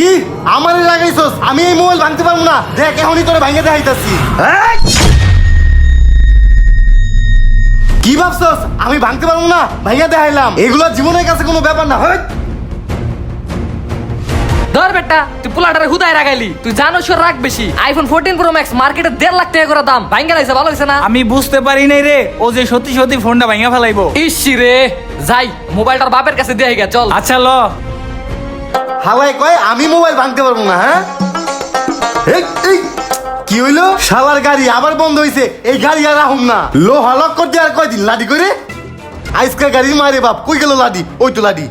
কি? আমার লাগাইছস আমি এই মোবাইল ভাঙতে পারব না। দেখ এখনই তোরে ভাঙে দেখাইতাছি। কি ভাবছস? আমি ভাঙতে পারব না ভাইয়া দেখাইলাম। এগুলো জীবনের কাছে কোনো ব্যাপার না হেই! ধর বেটা তুই পোলাটারে হুদায় রাগাইলি। তুই রাগ বেশি। আইফোন ফোরটিন প্রো ম্যাক্স মার্কেটে দেড় লাখ টাকা করে দাম। ভাঙ্গা লাইছে ভালো হয়েছে না? আমি বুঝতে পারি নাই রে ও যে সত্যি সত্যি ফোনটা ভাঙা ফেলাইবো। ইসি রে যাই মোবাইলটার বাপের কাছে দিয়ে গা চল। আচ্ছা ল। হালাই কয় আমি মোবাইল ভাঙতে পারব না হ্যাঁ? কি হইল? শালার গাড়ি আবার বন্ধ হইছে এই গাড়ি আর রাহুম না। লো হলক করতে আর কয়দিন লাডি করে? আজকে গাড়ি মারে বাপ কই গেল লাডি? ওই তো লাডি।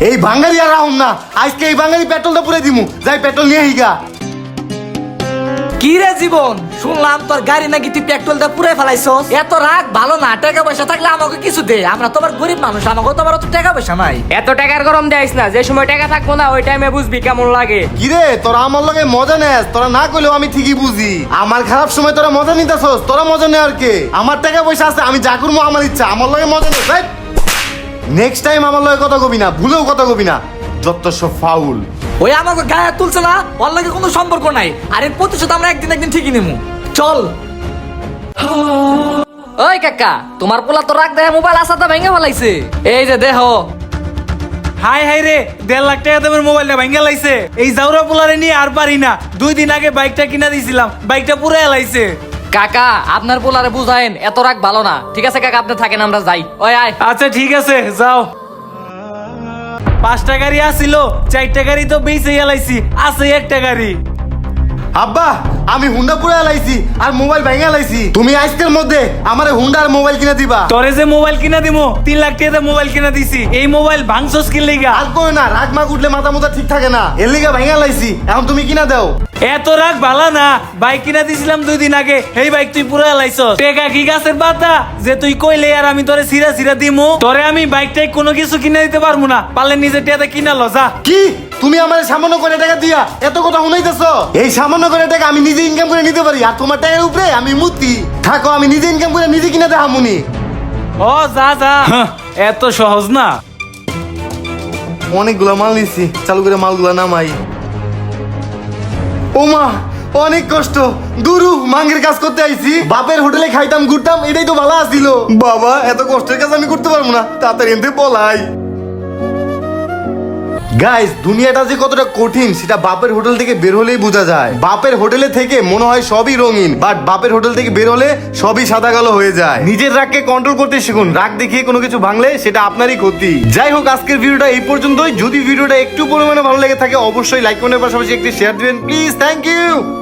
এই, বাঙালি আর রাহুম না। আজকে এই বাঙালি পেট্রোলটা পুরে দিমু যাই পেট্রোল নিয়ে হিগা কি রে জীবন? শুনলাম তোর গাড়ি নাকি তুই পেট্রোল দিয়ে পুরে ফেলাইছস। এত রাগ ভালো না টাকা পয়সা থাকলে আমাকে কিছু দে। আমরা তোমার গরিব মানুষ আমাকে তোমার অত টাকা পয়সা নাই। এত টাকার গরম দেয়স না যে সময় টাকা থাকব না ওই টাইমে বুঝবি কেমন লাগে। কিরে তোরা আমার লগে মজা নেস তোরা না কইলেও আমি ঠিকই বুঝি। আমার খারাপ সময় তোরা মজা নিতেছস তোরা মজা নেওয়ার কে? আমার টাকা পয়সা আছে আমি যা করব আমার ইচ্ছা আমার লগে মজা নেস নেক্সট টাইম আমার লগে কথা কবি না ভুলেও কথা কবি না। যত সব ফাউল। ওই আমাকে গায়ে তুলছে না ওর লাগে কোনো সম্পর্ক নাই। আর এর প্রতিশোধ আমরা একদিন একদিন ঠিকই নেব চল। ওই কাকা তোমার পোলা তো রাগ দেয় মোবাইল আসাতে ভেঙে ফেলাইছে। এই যে দেহ। হাই হাই রে দেড় লাখ টাকা তোমার মোবাইলটা ভাঙ্গা লাইছে। এই জাউরা পোলারে নিয়ে আর পারি না। দুই দিন আগে বাইকটা কিনা দিয়েছিলাম বাইকটা পুরো এলাইছে কাকা আপনার পোলারে বুঝাইন এত রাগ ভালো না। ঠিক আছে কাকা আপনি থাকেন আমরা যাই। ওই আয়। আচ্ছা ঠিক আছে যাও। পাঁচটা গাড়ি আসিল চারটা গাড়ি তো বেঁচে গেলাইছি আছে একটা গাড়ি। আব্বা আমি হুন্ডা পুরে এলাইছি আর মোবাইল ভেঙে এলাইছি তুমি আজকের মধ্যে আমার হুন্ডা আর মোবাইল কিনে দিবা। তোরে যে মোবাইল কিনা দিমু তিন লাখ টাকা মোবাইল কিনা দিছি এই মোবাইল ভাঙছস কি লিগা? আর কই না রাগ মাগ উঠলে মাথা মোথা ঠিক থাকে না। এর লিগা ভেঙে এলাইছি এখন তুমি কিনা দাও। এত রাগ ভালো না বাইক কিনা দিছিলাম দুই দিন আগে এই বাইক তুই পুরো এলাইছস টেকা কি গাছের পাতা? যে তুই কইলে আর আমি তোরে সিরা সিরা দিমু তোরে আমি বাইকটাই কোনো কিছু কিনে দিতে পারব না পারলে নিজে টেয়াতে কিনা ল যা। কি? তুমি আমার সামান্য করে টাকা দিয়া এত কথা শুনাইতেছ? এই সামান্য করে টাকা আমি নিজে ইনকাম করে নিতে পারি আর তোমার টাকার উপরে আমি মূর্তি থাকো আমি নিজে ইনকাম করে নিজে কিনে দেখাম মুনি ও যা যা। এত সহজ না? অনেকগুলো মাল নিচ্ছি চালু করে মালগুলো নামাই। ও মা অনেক কষ্ট। দুরু মাঙ্গের কাজ করতে আইছি। বাপের হোটেলে খাইতাম ঘুরতাম এটাই তো ভালো আসছিল বাবা এত কষ্টের কাজ আমি করতে পারব না। তাড়াতাড়ি এনতে পলাই গাইস দুনিয়াটা যে কতটা কঠিন, সেটা বাপের হোটেল থেকে বের হলেই বোঝা যায়। বাপের হোটেলে থেকে মনে হয় সবই রঙিন বাট বাপের হোটেল থেকে বের হলে সবই সাদা কালো হয়ে যায়। নিজের রাগকে কন্ট্রোল করতে শিখুন। রাগ দেখিয়ে কোনো কিছু ভাঙলে সেটা আপনারই ক্ষতি। যাই হোক, আজকের ভিডিওটা এই পর্যন্তই। যদি ভিডিওটা একটু পরিমাণে ভালো লেগে থাকে, অবশ্যই লাইক করার পাশাপাশি একটি শেয়ার দিবেন। Please thank you